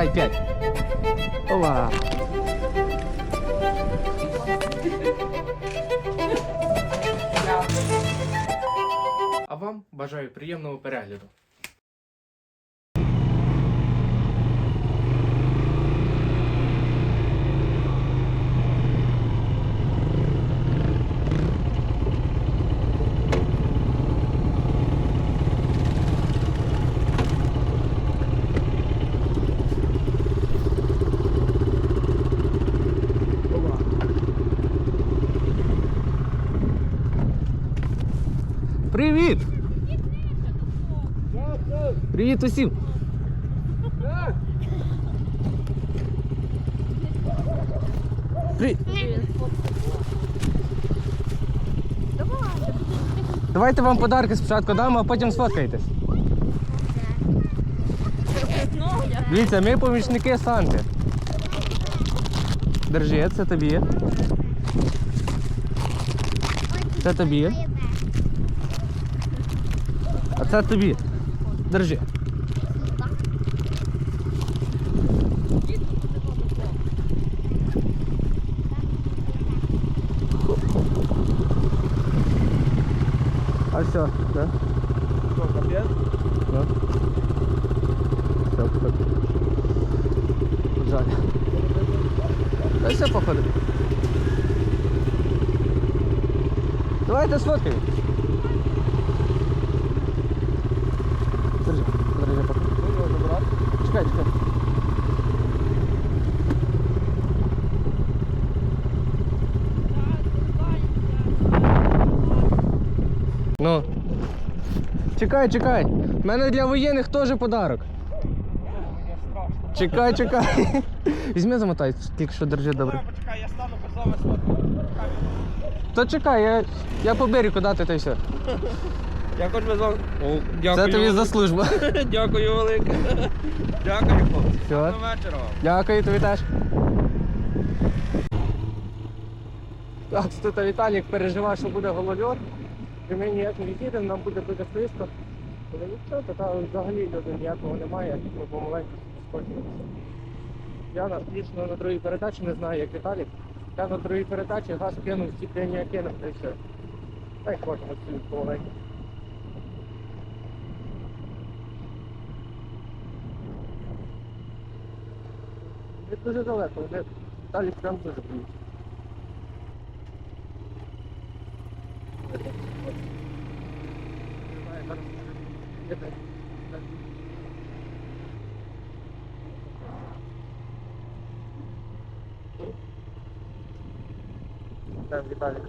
Давай, п'ять. Ова. А вам бажаю приємного перегляду. Привіт усім! Привіт! Давайте вам подарки спочатку дамо, а потім сфоткаєтесь. Дивіться, ми помічники Санти. Держи, це тобі. Це тобі. А це тобі. Держи. А все, да? Что, капец? Да. Все, так. Жаль. Да все походу. Давай это Держи, держи, поки. Ну, його забрати. Чекай, чекай. Ну. Чекай, чекай. У мене для воєнних теж подарок. Чекай, чекай. Візьми замотай, тільки що держи добре. Почекай, я стану сфоткаю. То чекай, я, я по берегу дати та й все. Без вами. О, Це тобі за службу. Дякую велике. Дякую, хлопці. Все. Гарного вечора. Дякую, тобі теж. Так, тут Віталік переживав, що буде голольот. І ми ніяк не їдемо, нам буде дуже слизько. Але нічого, то там взагалі люди ніякого немає, ми помаленьку скочилися. Я на, лічно на другій передачі не знаю, як Віталік. Я на другій передачі газ кинув, стіплення кинув, та й все. Та й хочемо собі помаленьку. Це дуже далеко, вони Віталік прям дуже близько. Не знаю, зараз є де. Там Віталік.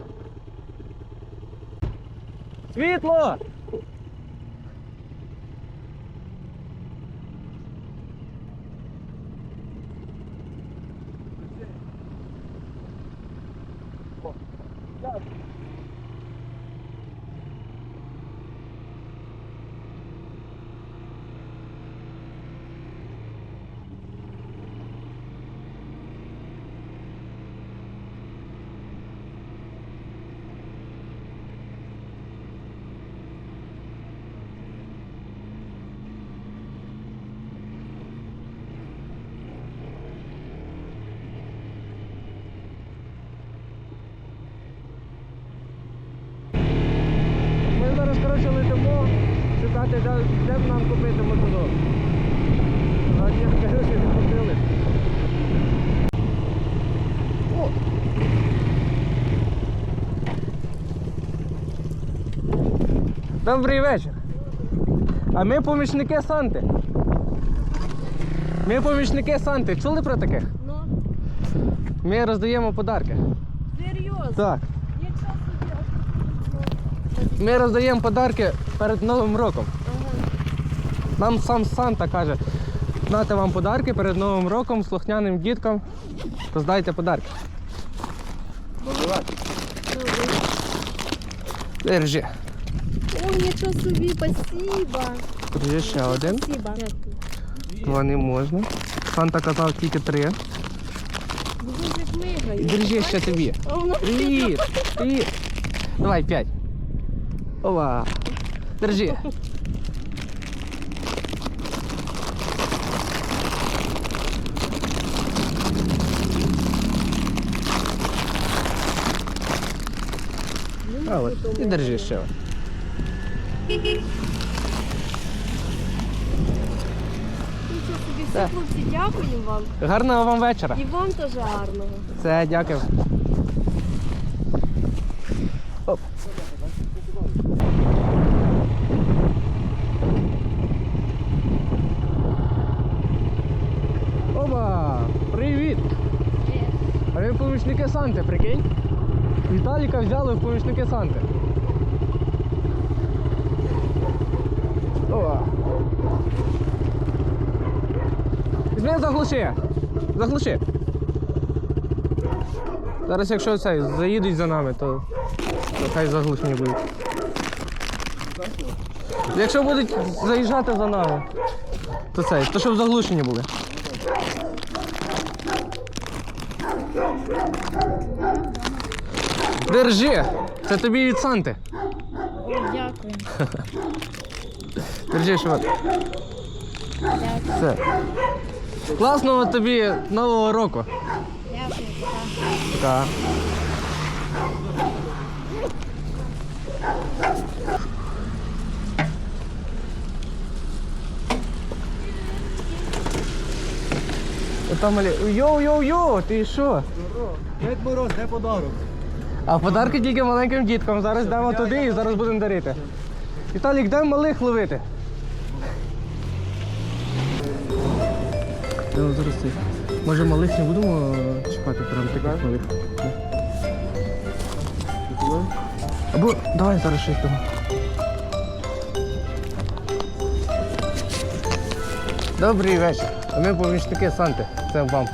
Світло! О, коротше, летимо шукати, де, б нам купити мотузок. А ні, кажу, що не купили. О! Добрий вечір. А ми помічники Санти. Ми помічники Санти. Чули про таких? Ну, Ми роздаємо подарки. серйозно. Так. Ми роздаємо подарки перед Новим роком. Нам сам Санта каже, нате вам подарки перед Новим роком, слухняним діткам. Роздайте подарки. Держи. Ой, нічого собі, спасибо. Держи ще один. Спасибо. Два не можна. Санта казав тільки три. Дуже. Держи ще тобі. Привіт! Привіт! Давай, п'ять. Ова. Держи. Але, і держи ще. собі, всі хлопці, дякую вам. Гарного вам вечора. І вам теж гарного. Все, дякую. А помічники Санти, прикинь? Віталіка взяли в помічники Санти. О! Візьми заглуши! Заглуши! Зараз якщо цей заїдуть за нами, то, хай заглушені будуть. Якщо будуть заїжджати за нами, то цей, то щоб заглушені були. Держи! Це тобі від Санти. Дякую. Держи, швид. Все. Класного тобі нового року. Дякую. Так. Там. Йоу-йоу-йоу, ти що? Дед Мороз, де подарок? А подарки тільки маленьким діткам. Зараз йдемо туди і зараз будемо дарити. Віталік, де малих ловити? Ну, зараз ти. Може малих не будемо е, чіпати прям таких малих. Або давай зараз щось того. Добрий вечір. А ми помічники Санти. Це вам.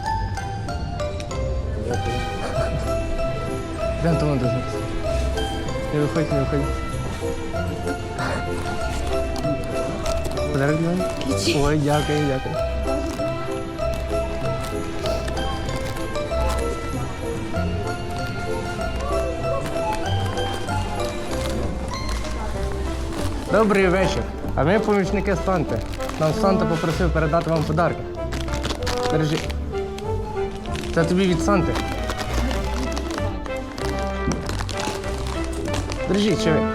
Тому зараз. Не виходь, не виходь. Подарок нам? Ой, дякую, дякую. Добрий вечір. А ми помічники Санти. Нам Санта попросив передати вам подарки. Бережи. Це тобі від Санти. Держіть, ви.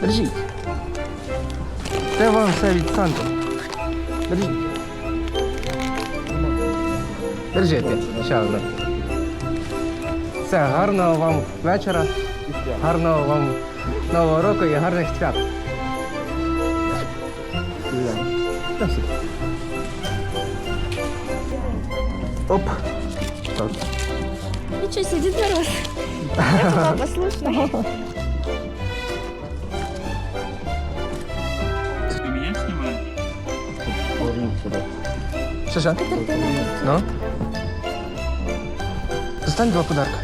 Держіть. Це вам все від Санти. Держіть. Держите, ще одне. Все, гарного вам вечора, гарного вам нового року і гарних свят. Оп. Так. Нічого собі зараз. Я була послушна. Ти мене знімаєш? Що що? Ну? Достань два подарка.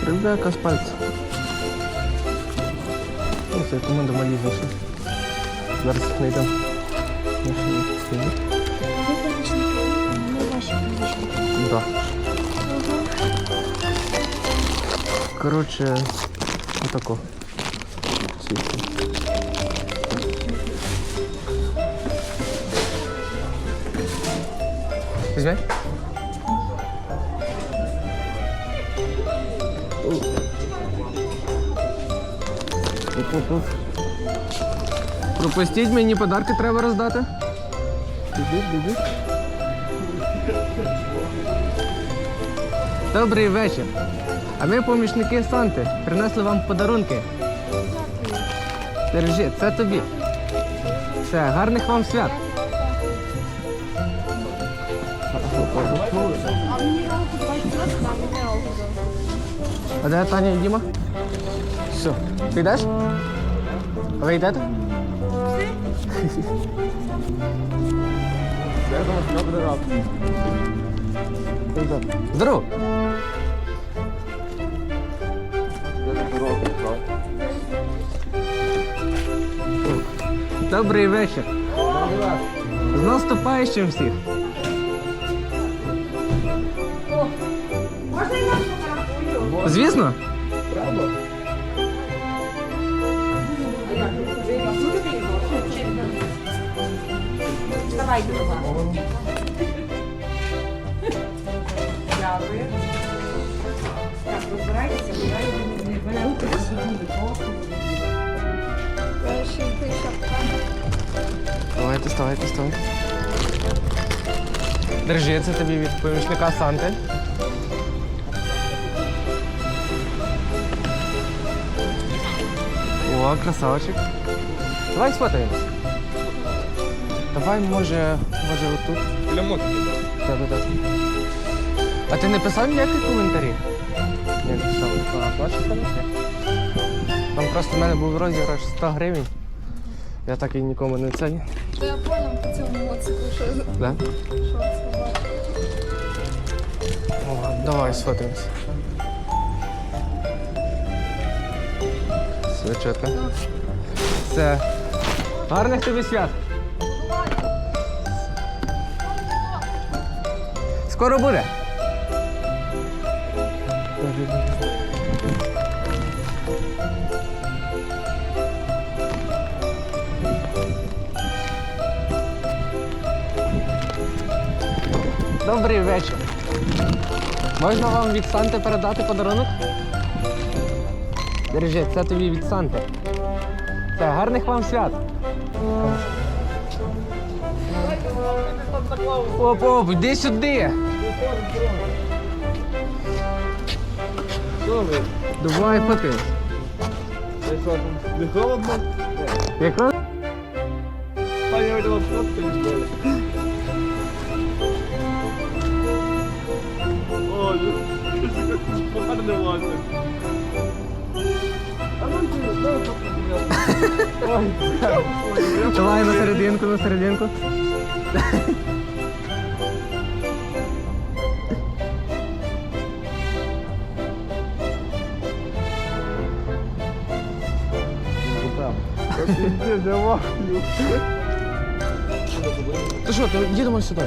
Кривляка з пальця. Ну, це команда малі знайшли. Зараз їх знайдемо. Наші Да. Коротше, отако. Візьми. Пропустіть, мені подарки треба роздати. Біжіть, біжіть. Добрий вечір. А ми помічники Санти. Принесли вам подарунки. Держи, це тобі. Все, гарних вам свят. А де Таня і Діма? Все. Ти йдеш? А ви йдете? Я Здорово. Я. Добрий вечір. З наступаючим всіх. Звісно. Давайте до вас. Дякую. Так, розбирайтеся, бо я його не мене руки буде Давайте, ставайте, ставайте. Держи, це тобі від помічника Санти. О, красавчик. Давай сфотаємось. Давай, може, може отут. Для мотки. Так, так, так. А ти не писав ніякі коментарі? Ні, не писав. А, бачиш, хороше. Там просто в мене був розіграш 100 гривень. Я так і нікому не цей. Та я понял по цьому моцику, що, Да? що це давай сфотаємось. Все чітко. Все. Гарних тобі свят. Скоро буде. Добрий вечір. Можна вам від Санти передати подарунок? Держи, це тобі від Санти. Все, гарних вам свят. Оп, оп, іди сюди. Давай що? Не холодно? Якраз Пані я вам давай на серединку, на серединку. Ти що, ти їдемо сюди.